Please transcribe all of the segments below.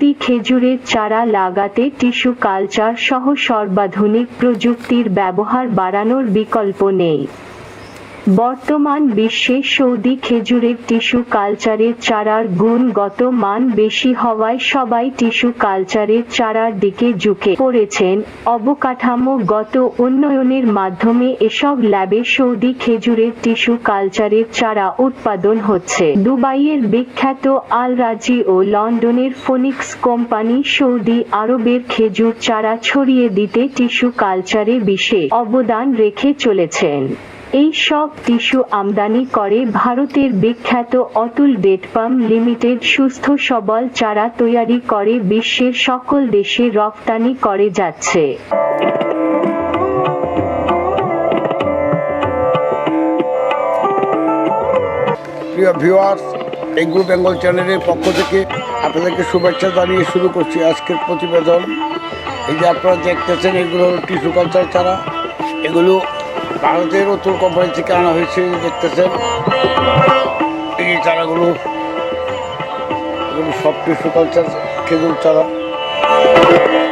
Saudi খেজুরের চারা লাগাতে টিস্যু কালচার সহ সর্বাধুনিক প্রযুক্তির ব্যবহার বাড়ানোর বিকল্প নেই। বর্তমান বিশ্বে সৌদি খেজুরের টিস্যু কালচারের চারার গুণগত মান বেশি হওয়ায় সবাই টিস্যু কালচারের চারার দিকে ঝুঁকে পড়েছেন। অবকাঠামোগত উন্নয়নের মাধ্যমে এসব ল্যাবে সৌদি খেজুরের টিস্যু কালচারের চারা উৎপাদন হচ্ছে। দুবাইয়ের বিখ্যাত আল রাজি ও লন্ডনের ফোনিক্স কোম্পানি সৌদি আরবের খেজুর চারা ছড়িয়ে দিতে টিস্যু কালচারে বিশেষ অবদান রেখে চলেছেন। এই সব টিস্যু আমদানি করে ভারতের বিখ্যাত অতুল ডেট পাম লিমিটেড সুস্থ সবল চারা তৈরি করে বিশ্বের সকল দেশে রপ্তানি করে যাচ্ছে। প্রিয় ভিউয়ার্স এগ্রো বেঙ্গল চ্যানেলের পক্ষ থেকে আপনাদেরকে শুভেচ্ছা জানিয়ে শুরু করছি আজকের প্রতিবেদন। এই যে আপনারা দেখতেছেন, এগুলো টিস্যু কালচার চারা। এগুলো ভারতের অতুল কোম্পানি থেকে আনা হয়েছে, দেখতেছেন। এই চারাগুলো সব টিস্যু কালচার খেজুর চারা।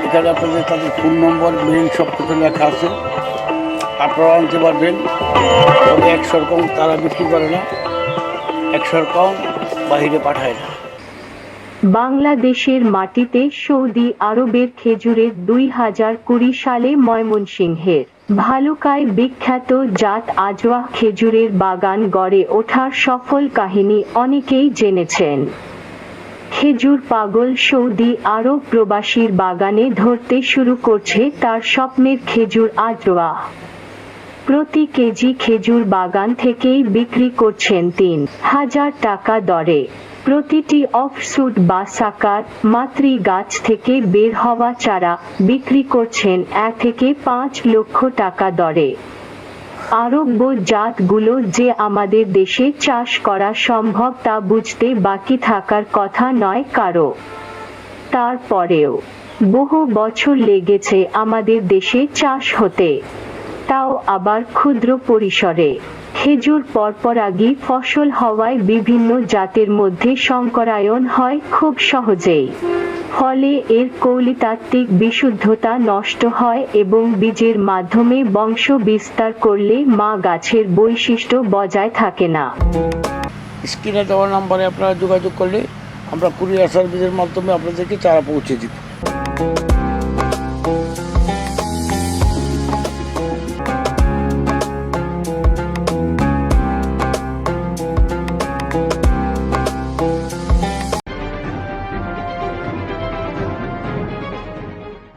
এখানে আপনাদের তাদের ফোন নম্বর মেইল সব কিছু লেখা আছে। আপনারা আনতে পারবেন। তবে একশো রকম তারা বিক্রি করে না। একশোর কম বাহিরে পাঠায় না। বাংলাদেশের মাটিতে সৌদি আরবের খেজুরের দুই হাজার কুড়ি সালে ময়মনসিংহের। ভালুকায় বিখ্যাত জাত আজওয়া খেজুরের বাগান গড়ে ওঠার সফল কাহিনী অনেকেই জেনেছেন। খেজুর পাগল সৌদি আরব প্রবাসীর বাগানে ধরতে শুরু করছে তার স্বপ্নের খেজুর আজওয়া প্রতি কেজি খেজুর বাগান থেকেই বিক্রি করছেন তিন হাজার টাকা দরে। প্রতিটি অফসুট বা সাকার মাতৃ গাছ থেকে বের হওয়া চারা বিক্রি করছেন এক থেকে পাঁচ লক্ষ টাকা দরে। আরব্য জাতগুলো যে আমাদের দেশে চাষ করা সম্ভব তা বুঝতে বাকি থাকার কথা নয় কারও। তারপরেও, বহু বছর লেগেছে আমাদের দেশে চাষ হতে। তাও আবার ক্ষুদ্র পরিসরে। খেজুর পরপর আগে ফসল হওয়ায় বিভিন্ন জাতের মধ্যে সংকরায়ন হয় খুব সহজেই। ফলে এর কৌলিতাত্ত্বিক বিশুদ্ধতা নষ্ট হয় এবং বীজের মাধ্যমে বংশ বিস্তার করলে মা গাছের বৈশিষ্ট্য বজায় থাকে না। স্ক্রিনে দেওয়া নাম্বারে আপনারা যোগাযোগ করলে আমরা কুরিয়ার সার্ভিসের মাধ্যমে আপনাদেরকে চারা পৌঁছে দিব